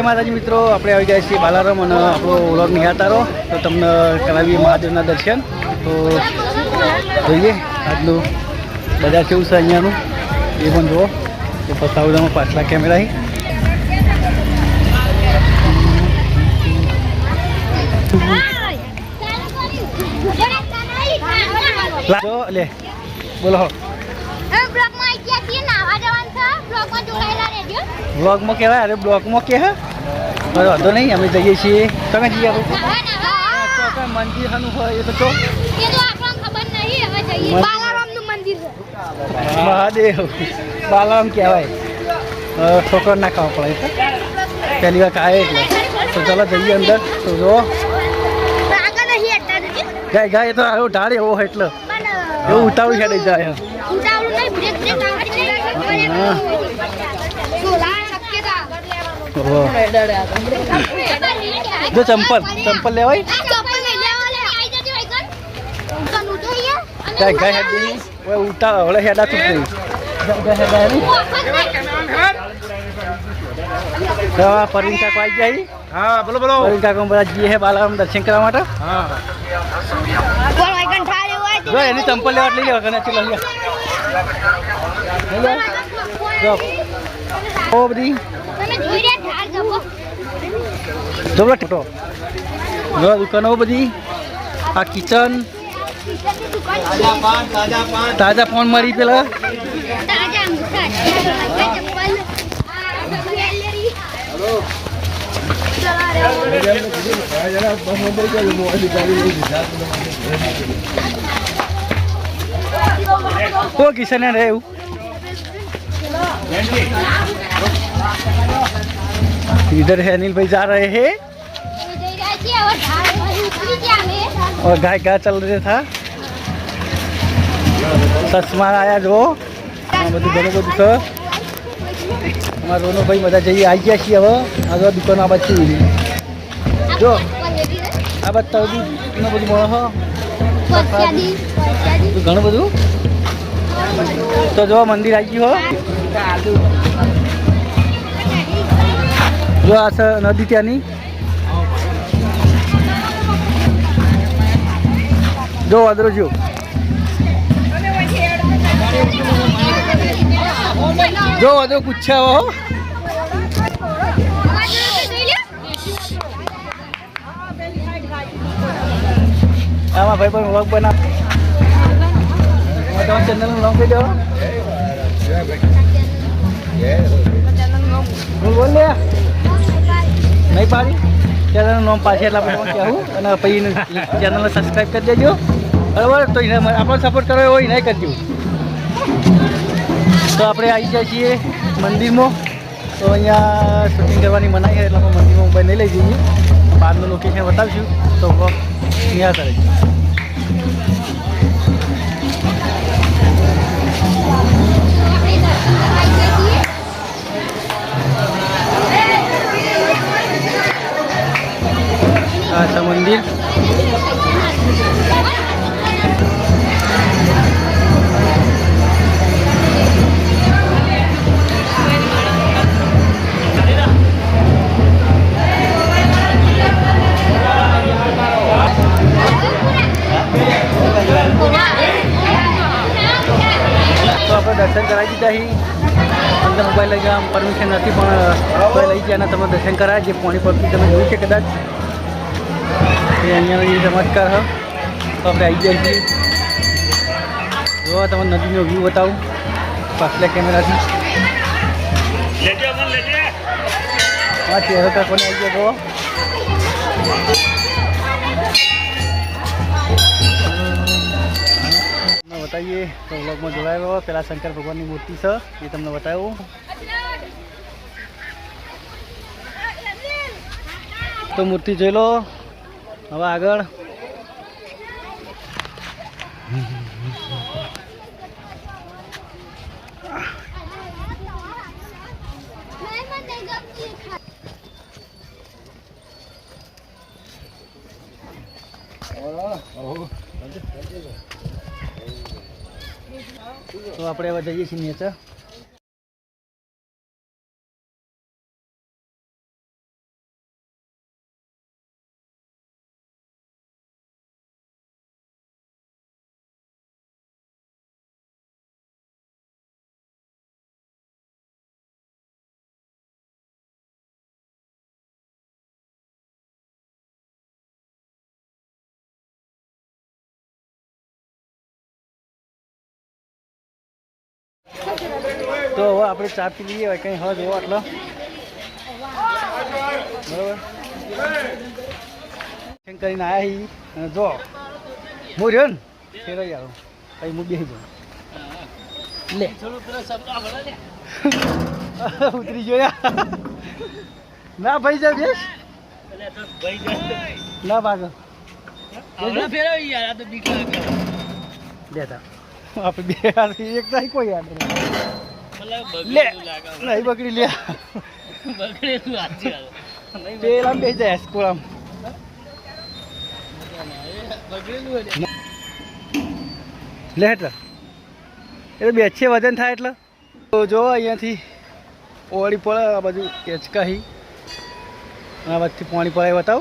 જય માતાજી મિત્રો આપણે આવી ગયા છીએ બાલારામ અને આપણો વ્લોગ નિહાળતા રહો. તો તમને કરાવીએ મહાદેવના દર્શન. તો જોઈએ આજનું બજાર કેવું છે અહીંયાનું? એ પણ જુઓ. તો પસાવડામાં પાછલા કેમેરા લે બોલો બ્લોગમાં કહેવાય અરે બ્લોગમાં કે હે? વાંધો નહીં અમે જઈએ છીએ. તમે જઈએ આવો. મંદિર હાનું હોય એ તો મહાદેવ. બાલારામ કહેવાય. હવે ઠોકર ના ખાવા પડે પહેલી વાર આવે એટલે. તો ચાલો જઈએ અંદર. તો જો ગાય ગાય તો આવ્યો ઢાળ એવો હોય એટલે. એવું ઉતાવળ છે જાય ઓહો. જો ચંપલ ચંપલ લેવાય. ગાય ગાય હેડી ઓય ઉતા ઓલે હેડા તું દઈ ગાય ગાય હેડા ની તો આ પરવીન કાકો આવી જાય હા? બોલો બોલો. પરવીન કાકો બધા જઈએ હે બાલારામ દર્શન કરવા માટે. હા જો એની ચંપલ લેવા લઈ લેવા કને ચલો લે ઓ બધી જો બોલો ફોટો જો દુકાનો બધી આ કિચન તાજા પાન તાજા પાન તાજા ફોન મળી પેલા ઓ કિશન રે એવું इधर है अनिल भाई जा रहे हैं और गाय गाय चल रहे था ચશ્મા આયા જો આ બધું ઘણું બધું છે અમારા રોનો ભાઈ બધા જઈએ આવી ગયા છીએ હવે આ જો દુકાનો આ બાજુ જો આ બાજુ તળબૂચ ને બધું મળે હો બધું ઘણું બધું તો જો મંદિર આવી ગયું હો જો આ છે નદી ત્યાંની જો વાદરો જો. જો વાદરો પૂછ્યા હો. આમાં ભાઈ પણ વ્લોગ બના તમારા ચેનલનું નામ કહી દો બોલ લે. નહીં પાડી. ચેનલનું નામ પાછી એટલે આપણે કહેવું? અને પછી ચેનલને સબસ્ક્રાઈબ કરી દેજો. બરાબર? તો એને આપણો સપોર્ટ કરવો હોય નહીં કરજો. તો આપણે આવી જાય છીએ મંદિરમાં. તો અહીંયા શૂટિંગ કરવાની મનાઈ છે, એટલે આપણે મંદિરમાં મોબાઈલ નહીં લઈ જઈએ. બહારનું લોકેશન બતાવીશું. તો અહીંયા કરે આ મંદિર. અહીં અંદર મોબાઈલ લઈ જવા પરમિશન નથી પણ લઈ ગયા તમે દર્શન કરાય જે પોણી પરથી તમે જોયું છે કદાચ. એ અહીંયા ચમત્કાર હ. તો આપણે આવી જાય છીએ. જોવા તમે નદીનો વ્યૂ બતાવું. પાછલા કેમેરાથી. હા ચહેરો કાકોને આવી ગયા બતાવીએ તો વ્લોગમાં જોડાયો પેલા શંકર ભગવાનની મૂર્તિ છે. એ તમને બતાવ્યું તો મૂર્તિ જોઈ લો. હવે આગળ. તો આપણે હવે જઈએ છીએ નીચે. તો હવે આપણે ચા પી લઈએ કંઈ હવે જોવો એટલે બરોબર? કરીને આવ્યા હી? અને જો, હું રહ્યો ને, ફેરવી આવ્યો પછી હું બેસી જાઉં. લે. ઉતરી ગયો ના ભાઈ જા બેસ. ના ભાગો. આપણે બે એક થાય કોઈ યાદ નહીં. લે. નહીં બગડી લે. પેલા બે જાય સ્કૂલ લે એટલે એટલે બે છે વજન થાય એટલે. તો જો અહીંયાથી ઓળી પડે આ બાજુ કેચકાહી આ બાજુથી પાણી પડાય બતાવ.